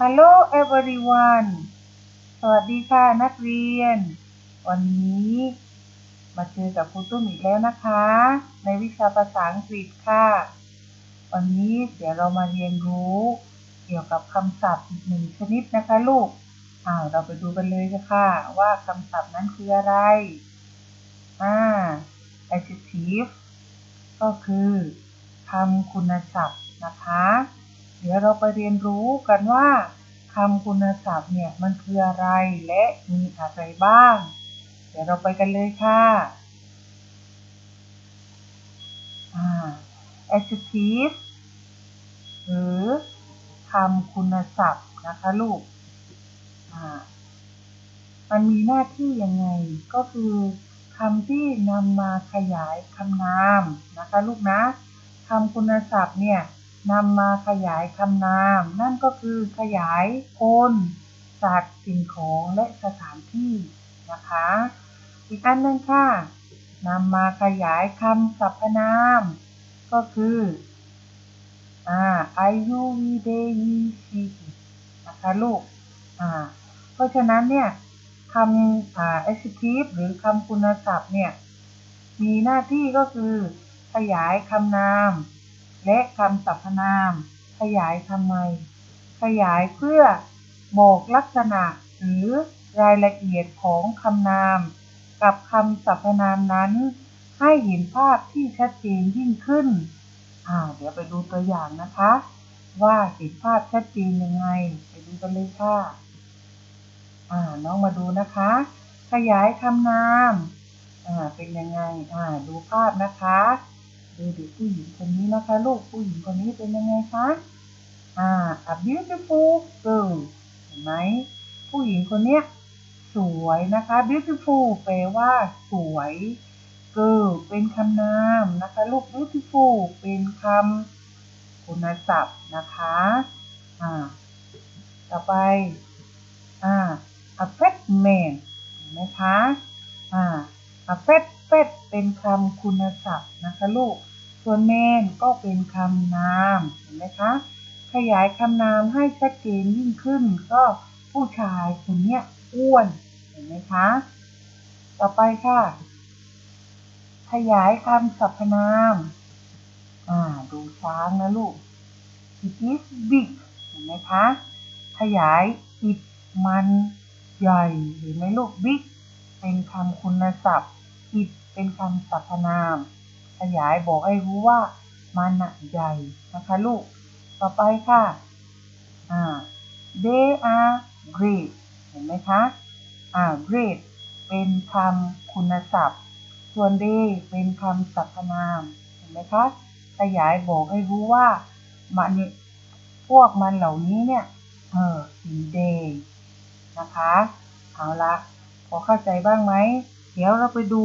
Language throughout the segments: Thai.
Hello everyone สวัสดีค่ะนักเรียน วันนี้มาเจอกับครูตุ้มอีกแล้วนะคะ ในวิชาภาษาอังกฤษค่ะ วันนี้เดี๋ยวเรามาเรียนรู้เกี่ยวกับคำศัพท์อีกหนึ่งชนิดนะคะลูกอ้าวเราไปดูกันเลยค่ะว่าคำศัพท์นั้นคืออะไรอ่า adjective ก็คือคำคุณศัพท์นะคะ เดี๋ยวเราไปเรียนรู้กันว่าคำคุณศัพท์เนี่ยมันคืออะไรและมีอะไรบ้าง เดี๋ยวเราไปกันเลยค่ะ adjective หรือคำคุณศัพท์นะคะลูก มันมีหน้าที่ยังไงก็คือคำที่นำมาขยายคำนามนะคะลูกนะคำคุณศัพท์เนี่ย นำมาขยายคำนาม นั่นก็คือขยายคนสัตว์สิ่งของและสถานที่นะคะ อีกอันนึงค่ะนำมาขยายคำสรรพนาม ก็คืออ่า I U V D E C นะคะลูกอ่าเพราะฉะนั้นเนี่ยคำอ่า adjective หรือคำคุณศัพท์เนี่ยมีหน้าที่ก็คือขยายคำนาม และคำสรรพนาม ขยายทำไม ขยายเพื่อบอกลักษณะหรือรายละเอียดของคำนาม กับคำสรรพนามนั้น ให้เห็นภาพที่ชัดเจนยิ่งขึ้นอ่าเดี๋ยวไปดูตัวอย่างนะคะ ว่าเห็นภาพชัดเจนยังไง ไปดูกันเลยค่ะอ่าน้องมาดูนะคะ ขยายคำนามอ่าเป็นยังไงอ่าดูภาพนะคะ ดูดูผู้หญิงคนนี้นะคะ ลูกผู้หญิงคนนี้เป็นยังไงคะอ่า a beautiful girl เห็นไหมผู้หญิงคนเนี้ยสวยนะคะ beautiful แปลว่า สวย girl เป็นคำนามนะคะ ลูก beautiful เป็นคำคุณศัพท์นะคะอ่าต่อไปอ่า a fat man เห็นไหมคะอ่า a fat fat เป็นคำคุณศัพท์นะคะลูก ส่วน man ก็เป็นคำนามเห็นไหมคะ ขยายคำนามให้ชัดเจนยิ่งขึ้น ก็ผู้ชายคนนี้อ้วนเห็นไหมคะ ต่อไปค่ะ ขยายคำสรรพนาม อ่า ดูช้างนะลูก it is big เห็นไหมคะ ขยาย it มันใหญ่เห็นไหมลูก big เป็นคำคุณศัพท์ it เป็นคำสรรพนาม ขยายบอกให้รู้ว่ามันหนักใหญ่นะคะลูก ต่อไปค่ะอ่า they are great เห็นไหมคะอ่า great เป็นคำคุณศัพท์ ส่วน they เป็นคำสรรพนาม เห็นไหมคะ ขยายบอกให้รู้ว่ามันพวกมันเหล่านี้เนี่ย เออสี day นะคะ เอาละ อเข้าใจบ้างไหม เดี๋ยวเราไปดู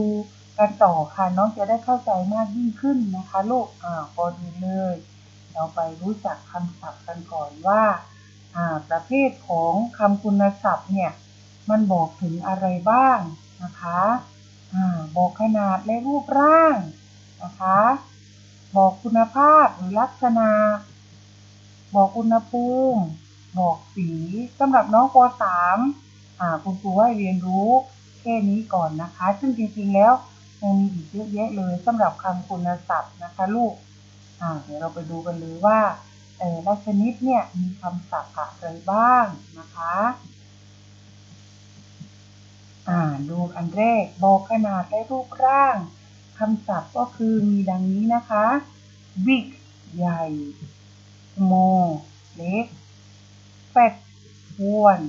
กันต่อค่ะน้องจะได้เข้าใจมากยิ่งขึ้นนะคะลูกอ่าก่อนอื่นเลย เราไปรู้จักคำศัพท์กันก่อนว่าอ่าประเภทของคำคุณศัพท์เนี่ยมันบอกถึงอะไรบ้างนะคะอ่าบอกขนาดและรูปร่างนะคะบอกคุณภาพหรือลักษณะ บอกอุณหภูมิ บอกสีสำหรับน้องป .3 อ่า คุณครูให้เรียนรู้แค่นี้ก่อนนะคะ ซึ่งจริงๆแล้วยังมีอีกเยอะแยะเลยสำหรับคำคุณศัพท์นะคะลูกเดี๋ยวเราไปดูกันเลยว่าแต่ละชนิดเนี่ยมีคำศัพท์อะไรบ้างนะคะอ่าดูอันแรกบอกขนาดและรูปร่างคำศัพท์ก็คือมีดังนี้นะคะ big ใหญ่ small เล็ก fat อ้วน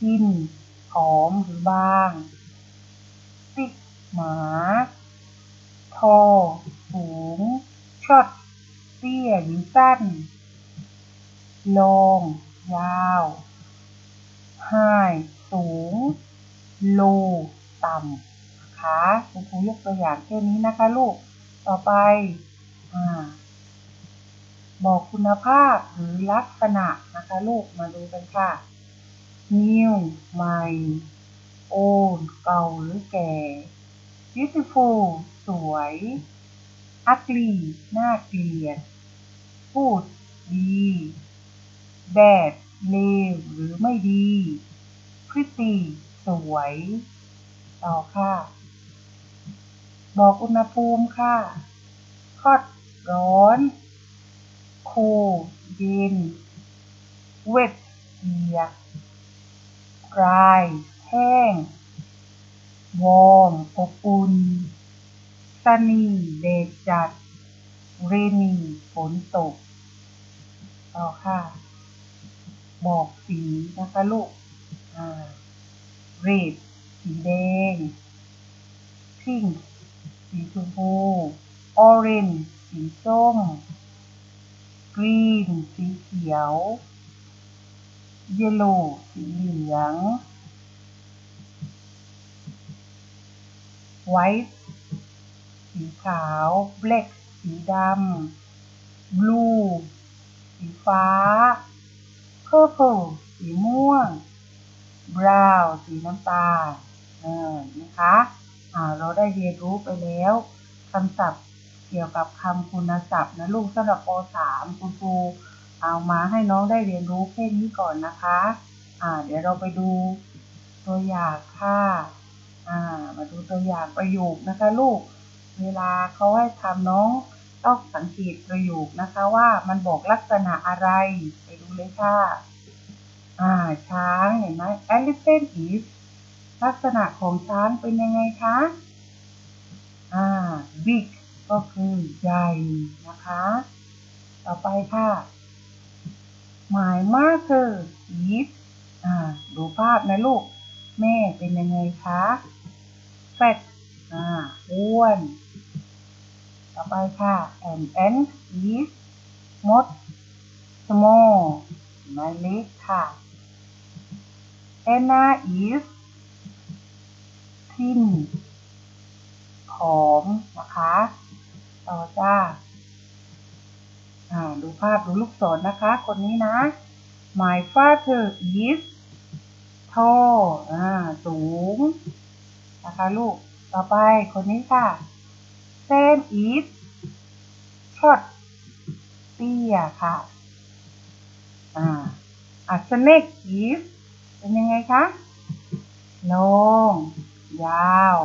thin ผอมหรือบาง thick หนา tall สูง short เตี้ยหรือสั้น long ยาว high สูง low ต่ำนะคะคุณครูยกตัวอย่างแค่นี้นะคะลูก ต่อไปอบอกคุณภาพหรือลักษณะนะคะลูก มาดูกันค่ะ new ใหม่ old เก่าหรือแก่ beautiful สวย ugly น่าเกลียด good ดี bad เลวหรือไม่ดี pretty สวย ต่อค่ะ บอกอุณหภูมิค่ะ hot ร้อน cool เย็น wet เปียก dry แห้ง warm อบอุ่น sunny แดดจัด rainy ฝนตก ต่อค่ะ บอกสีนะคะลูก อ่า red สีแดง pink สีชมพู orange สีส้ม green สีเขียว yellow สีเหลือง white สีขาว black สีดำ blue สีฟ้า purple สีม่วง brown สีน้ำตาลเออนะคะเราได้เรียนรู้ไปแล้วคำศัพท์เกี่ยวกับคำคุณศัพท์นะลูกสำหรับป .3 คุณครู เอามาให้น้องได้เรียนรู้แค่นี้ก่อนนะคะ อ่า เดี๋ยวเราไปดูตัวอย่างค่ะ อ่า มาดูตัวอย่างประโยคนะคะลูก เวลาเขาให้ทำน้องต้องสังเกตประโยคนะคะว่ามันบอกลักษณะอะไร ไปดูเลยค่ะ อ่า ช้างเห็นไหม elephant is ลักษณะของช้างเป็นยังไงคะ อ่า big ก็คือใหญ่นะคะ ต่อไปค่ะ my mother is อ่า ดูภาพนะลูก แม่เป็นยังไงคะ fat อ่า อ้วน ต่อไปค่ะ an ant is มด small ม้เล็กค่ะ Anna is thin ผอมนะคะ ต่อจ้า อ่าดูภาพดูลูกศรนนะคะ คนนี้นะ My father is tall อ่าสูง นะคะลูก ต่อไปคนนี้ค่ะ Sam is short เตี้ยค่ะ อ่าอะ snake is เป็นยังไงคะ long ยาว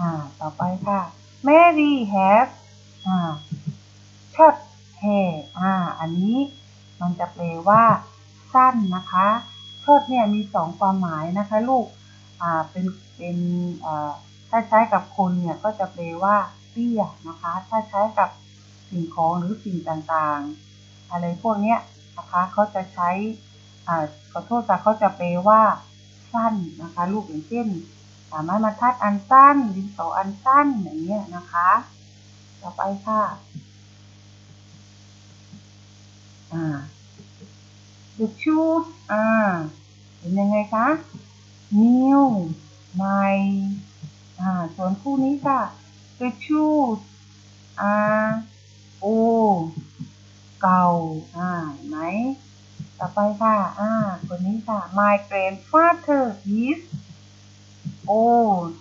อ่า ต่อไปค่ะ Mary has อ่า short hair อ่า อันนี้มันจะแปลว่าสั้นนะคะ short เนี่ยมีสองความหมายนะคะลูก อ่า เป็น เป็นอ่าถ้าใช้กับคนเนี่ยก็จะแปลว่าเตี้ยนะคะ ถ้าใช้กับสิ่งของหรือสิ่งต่างๆ อะไรพวกเนี้ยนะคะเขาจะใช้อ่าขอโทษค่ะเขาจะแปลว่าสั้นนะคะลูกอย่างเช่นสามารถมาทัดอันสั้นดินสออันสั้นอย่างเงี้ยนะคะ ต่อไปค่ะ อ่า the shoes อ่าเป็นยังไงคะ new ใหม่อ่าส่วนคู่นี้ค่ะ the shoes อ่าโอเก่าอ่าเห็นไหมต่อไปค่ะ อ่า คนนี้ค่ะ my grandfather is โอ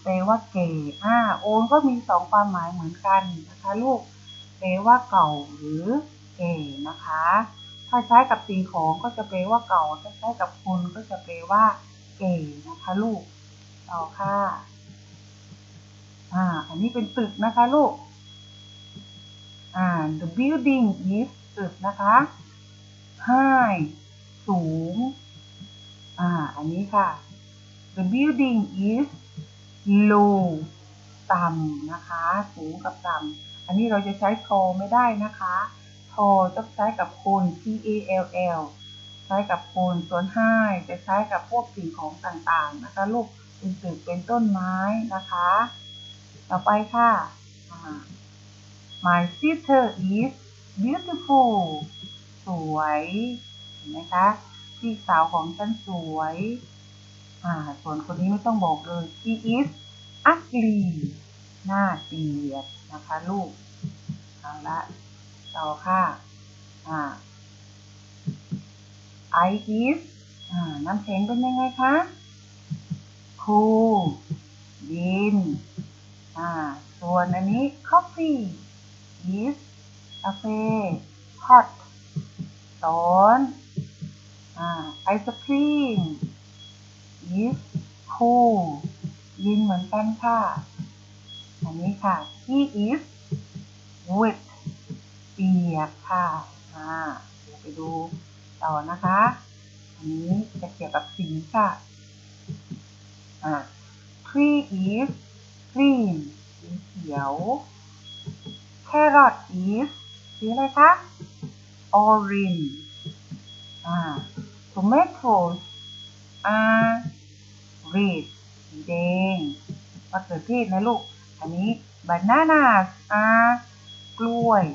แปลว่าเก่ อ่าโอนก็มีสองความหมายเหมือนกันนะคะลูก แปลว่าเก่าหรือ เก่นะคะ ถ้าใช้กับสิ่งของก็จะแปลว่าเก่า ถ้าใช้กับคนก็จะแปลว่าเก่นะคะลูกต่อค่ะ อ่า อันนี้เป็นตึกนะคะลูก อ่า the building is ตึกนะคะ high สูง อ่า อันนี้ค่ะ the building is low ต่ำนะคะ สูงกับต่ำ อันนี้เราจะใช้โทไม่ได้นะคะ โทต้องใช้กับคน T A L L ใช้กับคนส่วน high จะใช้กับพวกสิ่งของต่างๆนะคะลูกเป็นตึกเป็นต้นไม้นะคะ ต่อไปค่ะ My sister is beautiful สวยเห็นไหมคะพี่สาวของฉันสวย อ่า ส่วนคนนี้ไม่ต้องบอกเลย she is ugly หน้าเกลียดนะคะลูก เอาละ ต่อค่ะอ่า I is อ่าน้ำแข็งเป็นยังไงคะ cool ย็นอ่าส่วนอันนี้ coffee is กาแฟ hot ร้อนอ่าไอศครีม is cool ยินเหมือนกันค่ะ อันนี้ค่ะ he is wet เปียกค่ะอ่าเดี๋ยวไปดูต่อนะคะ อันนี้จะเกี่ยวกับสีค่ะอ่า tree is green สีเขียว carrot is สีอะไรคะ orange อ่า tomatoes are red สีแดงมะเขือเทศนะลูก อันนี้ bananas are กล้วย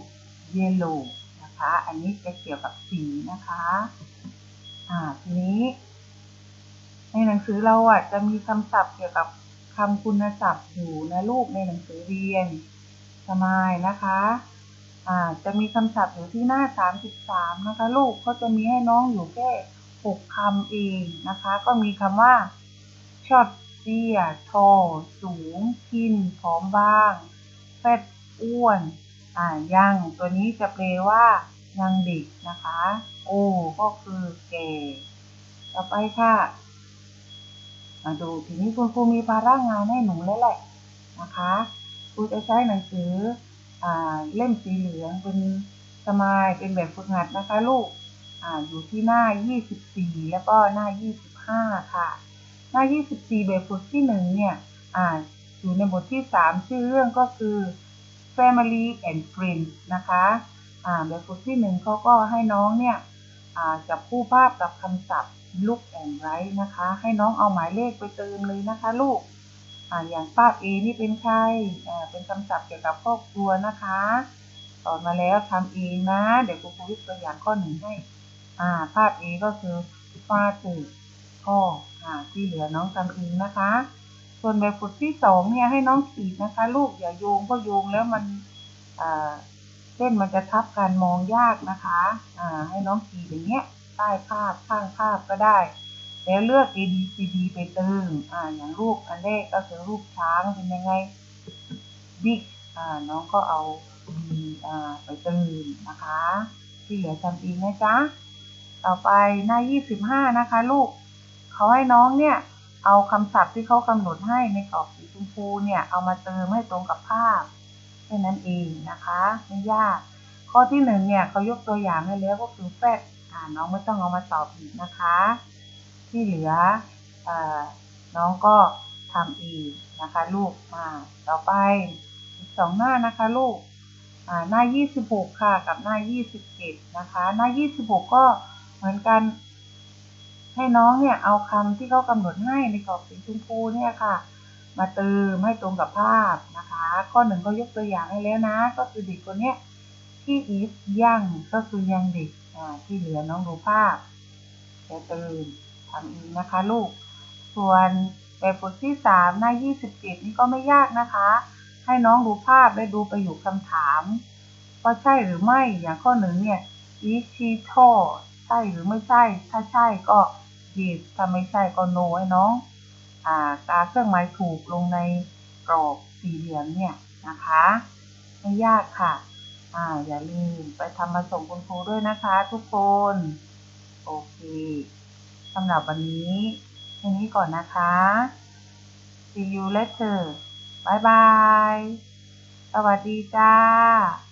yellow นะคะ อันนี้จะเกี่ยวกับสีนะคะอ่าทีนี้ ในหนังสือเราอะจะมีคำศัพท์เกี่ยวกับคำคุณศัพท์อยู่นะลูกในหนังสือเรียนสมายนะคะอ่าจะมีคำศัพท์อยู่ที่หน้า 33 นะคะ ลูกก็จะมีให้น้องอยู่แค่6คำเองนะคะ ก็มีคำว่าชอดเตี้ยทอสูงทินผอมบ้างแฟดอ้วน อ่ายังตัวนี้จะแปลว่า ยังเด็กนะคะโอก็คือแก่ ต่อไปค่ะ มาดูทีนี้คุณครูมีภาระงานให้หนูแล้วแหละนะคะครูจะใช้หนังสืออ่าเล่มสีเหลืองเป็นสมายเป็นแบบฝึกหัดนะคะลูกอ่าอยู่ที่หน้า 24 แล้วก็หน้า 25 ค่ะ หน้า 24 แบบฝึกที่ 1 เนี่ยอ่าอยู่ในบทที่ 3 ชื่อเรื่องก็คือ family and friends นะคะอ่าแบบฝึกที่1เขาก็ให้น้องเนี่ยอ่าจับคู่ภาพกับคำศัพท์ look and write นะคะ ให้น้องเอาหมายเลขไปเติมเลยนะคะลูกอ่าอย่างภาพ A นี่เป็นใครอ่าเป็นคำศัพท์เกี่ยวกับครอบครัวนะคะสอนมาแล้วทำเองนะ เดี๋ยวครูครูยกตัวอย่างข้อหนึ่งให้อ่าภาพ A ก็คือ father พ่ออ่าที่เหลือน้องทำเองนะคะ ส่วนแบบฝึกที่สองเนี่ยให้น้องขีดนะคะ ลูกอย่าโยงเพราะโยงแล้วมันเส้นมันจะทับการมองยากนะคะอ่าให้น้องขีดอย่างเงี้ยใต้ภาพข้างภาพก็ได้แล้วเลือก A B C D ไปเติมอ่าอย่างรูปอันแรกก็คือรูปช้างเป็นยังไงบิ๊กอ่าน้องก็เอา B อ่าไปเติมนะคะ ที่เหลือทำเองนะจ๊ะ ต่อไปหน้า 25 นะคะ ลูก เขาให้น้องเนี่ย เอาคำศัพท์ที่เขากำหนดให้ในกรอบสีชมพูเนี่ย เอามาเติมให้ตรงกับภาพแค่นั้นเองนะคะไม่ยาก ข้อที่หนึ่งเนี่ยเขายกตัวอย่างให้แล้วก็คือแฟดอ่าน้องไม่ต้องเอามาตอบอีกนะคะ ที่เหลืออน้องก็ทำเองนะคะ ลูกมาต่อไปอีกสองหน้านะคะลูกอ่าหน้า 26 ค่ะ กับหน้า 27 นะคะ หน้า 26 ก็เหมือนกัน ให้น้องเนี่ยเอาคำที่เขากำหนดให้ในกรอบสีชมพูเนี่ยค่ะ มาเติมให้ตรงกับภาพนะคะ ข้อหนึ่งก็ยกตัวอย่างให้แล้วนะ ก็คือเด็กคนเนี้ยที่ is ยังก็คือยังเด็กอ่าที่เหลือน้องดูภาพจะเติมทำเองนะคะลูก ส่วนแบบฝึกที่สามหน้า27นี่ก็ไม่ยากนะคะ ให้น้องดูภาพและดูประโยคคำถามว่าใช่หรือไม่อย่างข้อหนึ่งเนี่ย is she tall ใช่หรือไม่ใช่ ถ้าใช่ก็ yes ถ้าไม่ใช่ก็ no ให้น้องอ่ากาเครื่องหมายถูกลงในกรอบสี่เหลี่ยมเนี่ยนะคะ ไม่ยากค่ะ อ่า อย่าลืมไปทำมาส่งคุณครูด้วยนะคะ ทุกคน โอเคสำหรับวันนี้แค่นี้ก่อนนะคะ see you later บายบาย สวัสดีจ้า